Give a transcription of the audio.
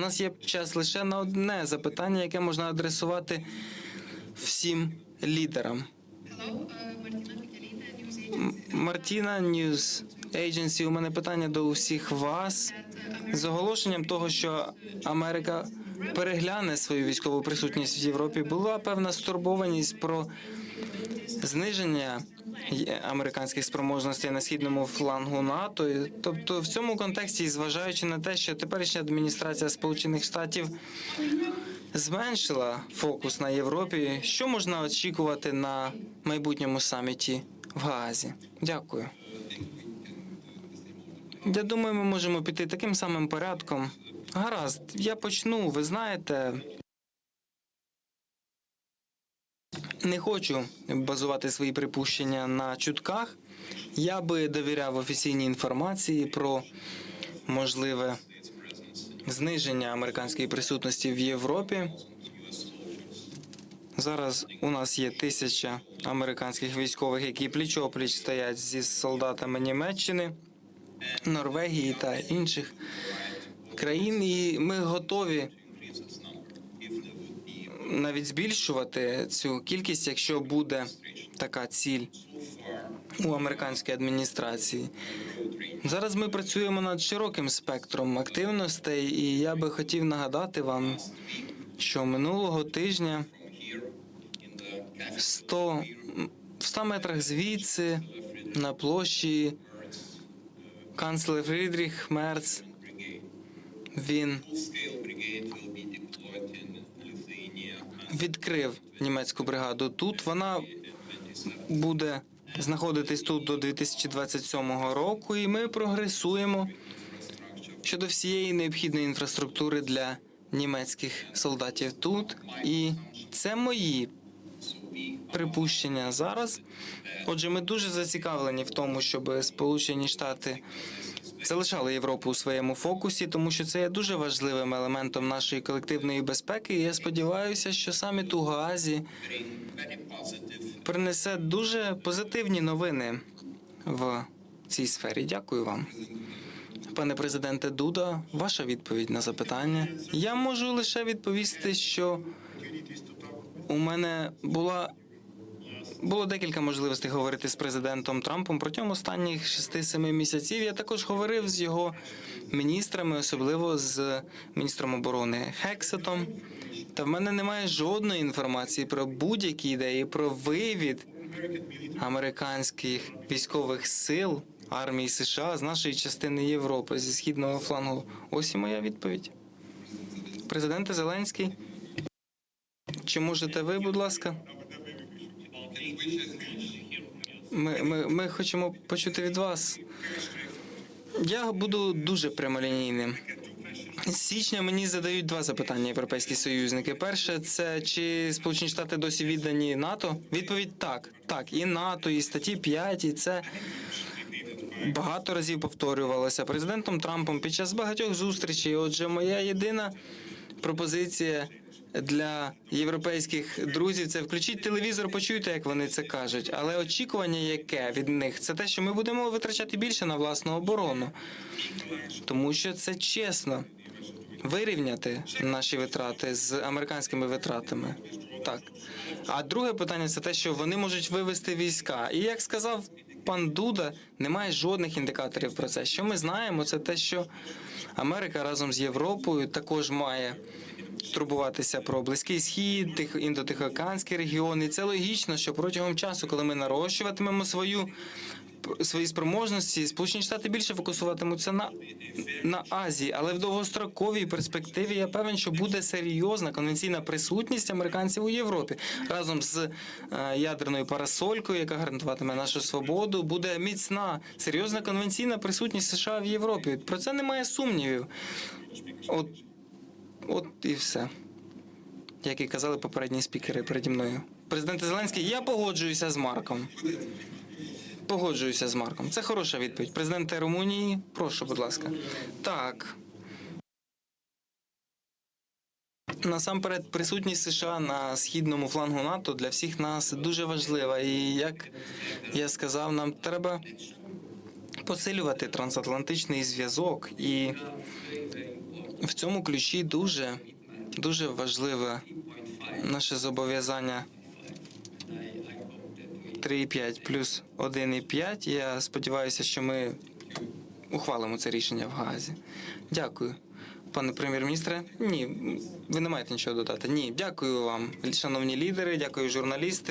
Нас є час лише на одне запитання, яке можна адресувати всім лідерам. Мартіна Ньюз Agency, у мене питання до усіх вас з оголошенням того, що Америка перегляне свою військову присутність в Європі. Була певна стурбованість про зниження американських спроможностей на східному флангу НАТО. Тобто, в цьому контексті, зважаючи на те, що теперішня адміністрація Сполучених Штатів зменшила фокус на Європі, що можна очікувати на майбутньому саміті в Гаазі? Дякую. Я думаю, ми можемо піти таким самим порядком. Гаразд, я почну. Ви знаєте, не хочу базувати свої припущення на чутках. Я би довіряв офіційній інформації про можливе зниження американської присутності в Європі. Зараз у нас є тисяча американських військових, які пліч-опліч стоять зі солдатами Німеччини, Норвегії та інших країн, і ми готові навіть збільшувати цю кількість, якщо буде така ціль у американській адміністрації. Зараз ми працюємо над широким спектром активностей, і я би хотів нагадати вам, що минулого тижня 100, в 100 метрах звідси на площі канцлер Фрідріх Мерц він відкрив німецьку бригаду тут. Вона буде знаходитись тут до 2027 року, і ми прогресуємо щодо всієї необхідної інфраструктури для німецьких солдатів тут. І це мої припущення зараз. Отже, ми дуже зацікавлені в тому, щоб Сполучені Штати залишали Європу у своєму фокусі, тому що це є дуже важливим елементом нашої колективної безпеки. І я сподіваюся, що саміт у Гаазі принесе дуже позитивні новини в цій сфері. Дякую вам. Пане президенте Дуда, ваша відповідь на запитання. Я можу лише відповісти, що у мене була було декілька можливостей говорити з президентом Трампом протягом останніх 6-7 місяців. Я також говорив з його міністрами, особливо з міністром оборони Хексетом. Та в мене немає жодної інформації про будь-які ідеї про вивід американських військових сил армії США з нашої частини Європи зі східного флангу. Ось і моя відповідь. Президенте Зеленський. Чи можете ви, будь ласка? Ми, ми, ми хочемо почути від вас. Я буду дуже прямолінійним. З січня мені задають два запитання європейські союзники. Перше, це чи Сполучені Штати досі віддані НАТО? Відповідь так. Так, і НАТО, і статті 5, і це багато разів повторювалося президентом Трампом під час багатьох зустрічей. Отже, моя єдина пропозиція для європейських друзів це включіть телевізор, почуйте, як вони це кажуть. Але очікування, яке від них, це те, що ми будемо витрачати більше на власну оборону, тому що це чесно. Вирівняти наші витрати з американськими витратами. Так. А друге питання це те, що вони можуть вивести війська. І як сказав пан Дуда, немає жодних індикаторів про це. Що ми знаємо, це те, що Америка разом з Європою також має турбуватися про близький схід, тих індотихоокеанський регіон. І це логічно, що протягом часу, коли ми нарощуватимемо свою свої спроможності, Сполучені Штати більше фокусуватимуться на, на Азії, але в довгостроковій перспективі я певен, що буде серйозна конвенційна присутність американців у Європі разом з е, ядерною парасолькою, яка гарантуватиме нашу свободу. Буде міцна серйозна конвенційна присутність США в Європі. Про це немає сумнівів. От, от і все. Як і казали попередні спікери переді мною. Президент Зеленський, я погоджуюся з Марком. Погоджуюся з Марком. Це хороша відповідь. Президенте Румунії, прошу, будь ласка. Так. Насамперед, присутність США на східному флангу НАТО для всіх нас дуже важлива. І як я сказав, нам треба посилювати трансатлантичний зв'язок і В цьому ключі дуже, дуже важливе наше зобов'язання 3,5 плюс 1,5. Я сподіваюся, що ми ухвалимо це рішення в Гаазі. Дякую. Пане прем'єр-міністре, ні, ви не маєте нічого додати. Ні, дякую вам, шановні лідери, дякую журналісти.